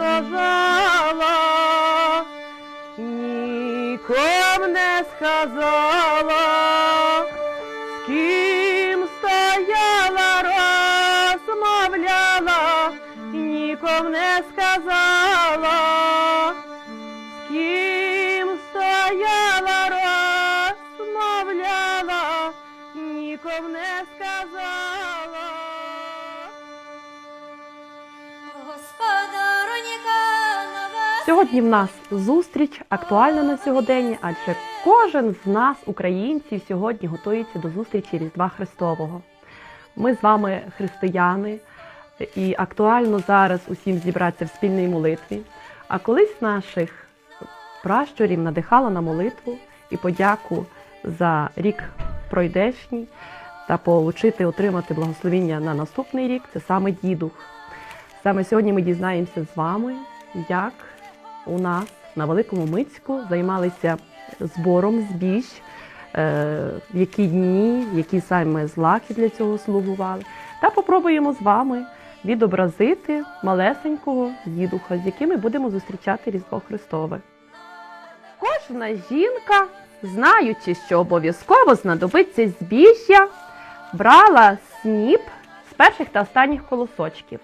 сказала, ніком не сказала, з ким стояла, розмовляла, ніком не сказала, з ким стояла, розмовляла, ніком не Сьогодні в нас зустріч актуальна на сьогодення, адже кожен з нас, українців, сьогодні готується до зустрічі Різдва Христового. Ми з вами християни, і актуально зараз усім зібратися в спільній молитві. А колись наших пращурів надихала на молитву і подяку за рік пройдешній та получити, отримати благословіння на наступний рік це саме дідух. Саме сьогодні ми дізнаємося з вами, як у нас на Великому Мицьку займалися збором збіж, е, які дні, які саме злаки для цього слугували. Та попробуємо з вами відобразити малесенького дідуха, з яким будемо зустрічати Різдво Христове. Кожна жінка, знаючи, що обов'язково знадобиться збіжжя, брала сніп з перших та останніх колосочків.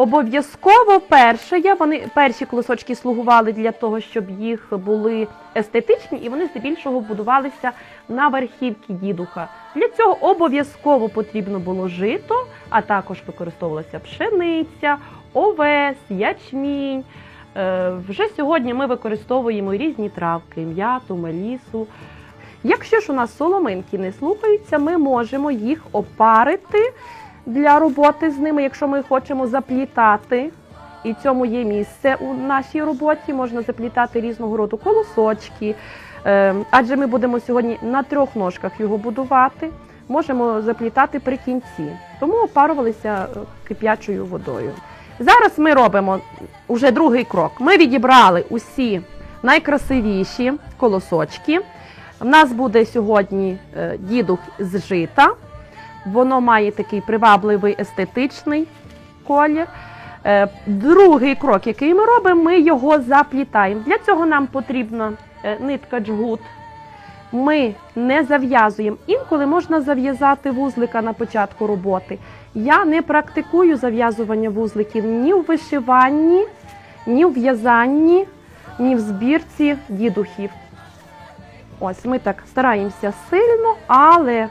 Обов'язково перше, вони перші колосочки слугували для того, щоб їх були естетичні, і вони здебільшого будувалися на верхівці дідуха. Для цього обов'язково потрібно було жито, а також використовувалася пшениця, овес, ячмінь. Е, Вже сьогодні ми використовуємо різні травки, м'яту, мелісу. Якщо ж у нас соломинки не слухаються, ми можемо їх опарити для роботи з ними, якщо ми хочемо заплітати. І цьому є місце у нашій роботі. Можна заплітати різного роду колосочки. Е, Адже ми будемо сьогодні на трьох ножках його будувати. Можемо заплітати при кінці. Тому опарувалися е, кип'ячою водою. Зараз ми робимо уже другий крок. Ми відібрали усі найкрасивіші колосочки. У нас буде сьогодні е, дідух з жита. Воно має такий привабливий естетичний колір. Е, Другий крок, який ми робимо, ми його заплітаємо. Для цього нам потрібна е, нитка джгут. Ми не зав'язуємо. Інколи можна зав'язати вузлика на початку роботи. Я не практикую зав'язування вузликів ні в вишиванні, ні в в'язанні, ні в збірці дідухів. Ось ми так стараємося сильно, але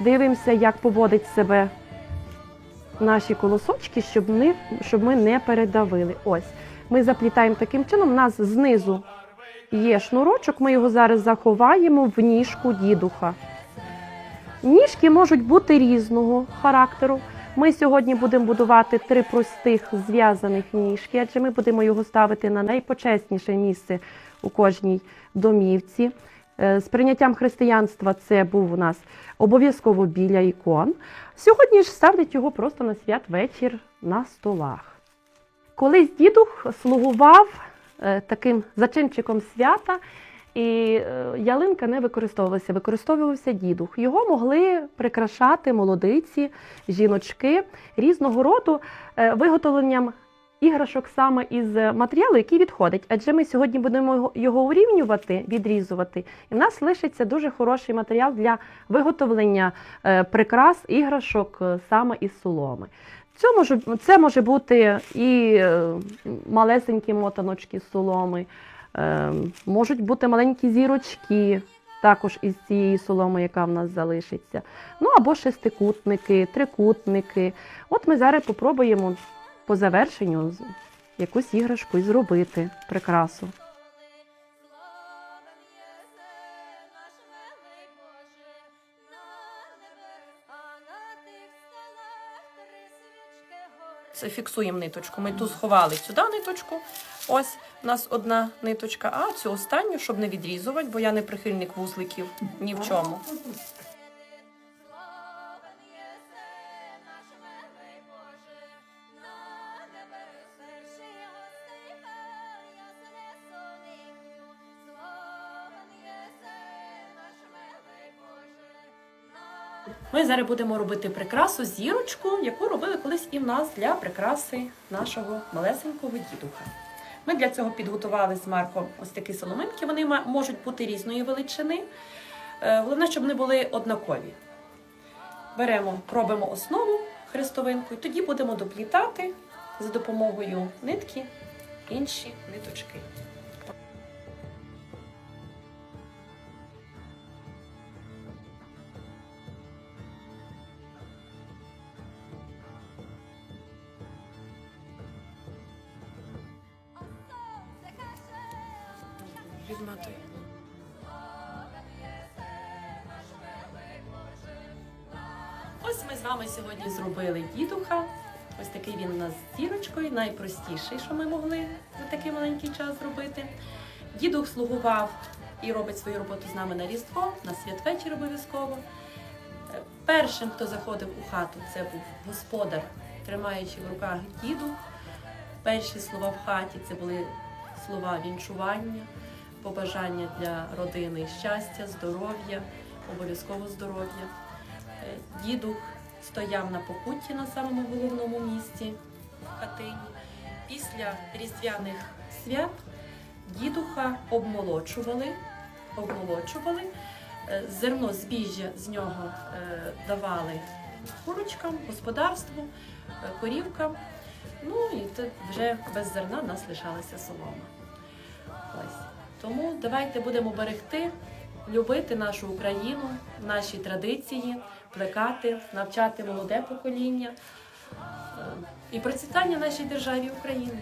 дивимося, як поводить себе наші колосочки, щоб, не, щоб ми не передавили. Ось ми заплітаємо таким чином. У нас знизу є шнурочок, ми його зараз заховаємо в ніжку дідуха. Ніжки можуть бути різного характеру. Ми сьогодні будемо будувати три простих зв'язаних ніжки, адже ми будемо його ставити на найпочесніше місце у кожній домівці. Е, З прийняттям християнства це був у нас обов'язково біля ікон. Сьогодні ж ставлять його просто на святвечір на столах. Колись дідух слугував е, таким зачинчиком свята, і е, ялинка не використовувалася, використовувався дідух. Його могли прикрашати молодиці, жіночки різного роду виготовленням іграшок саме із матеріалу, який відходить. Адже ми сьогодні будемо його- урівнювати, відрізувати, і в нас лишиться дуже хороший матеріал для виготовлення е, прикрас іграшок е, саме із соломи. Це може, це може бути і е, малесенькі мотаночки з соломи, е, можуть бути маленькі зірочки, також із цієї соломи, яка в нас залишиться. Ну або шестикутники, трикутники. От ми зараз попробуємо по завершенню якусь іграшку і зробити прикрасу. Це фіксуємо ниточку. Ми ту сховали сюди ниточку. Ось у нас одна ниточка, а цю останню, щоб не відрізувати, бо я не прихильник вузликів ні в чому. Ми зараз будемо робити прикрасу зірочку, яку робили колись і в нас для прикраси нашого малесенького дідуха. Ми для цього підготували з Марком ось такі соломинки. Вони можуть бути різної величини. Е, Головне, щоб вони були однакові. Беремо, робимо основу хрестовинку, і тоді будемо доплітати за допомогою нитки інші ниточки. Відматуй. Ось ми з вами сьогодні зробили дідуха. Ось такий він у нас з зірочкою, найпростіший, що ми могли за такий маленький час зробити. Дідух слугував і робить свою роботу з нами на Різдво, на святвечір обов'язково. Е, Першим, хто заходив у хату, це був господар, тримаючи в руках дідух. Перші слова в хаті це були слова вінчування, побажання для родини щастя, здоров'я, обов'язково здоров'я. Е, Дідух стояв на покутті на самому головному місці в хатині. Після різдвяних свят дідуха обмолочували, обмолочували. Е, Зерно збіжжя з нього е, давали курочкам, господарству, е, корівкам. Ну і вже без зерна нас лишалася солома. Тому давайте будемо берегти, любити нашу Україну, наші традиції, плекати, навчати молоде покоління е, і процвітання нашій державі України.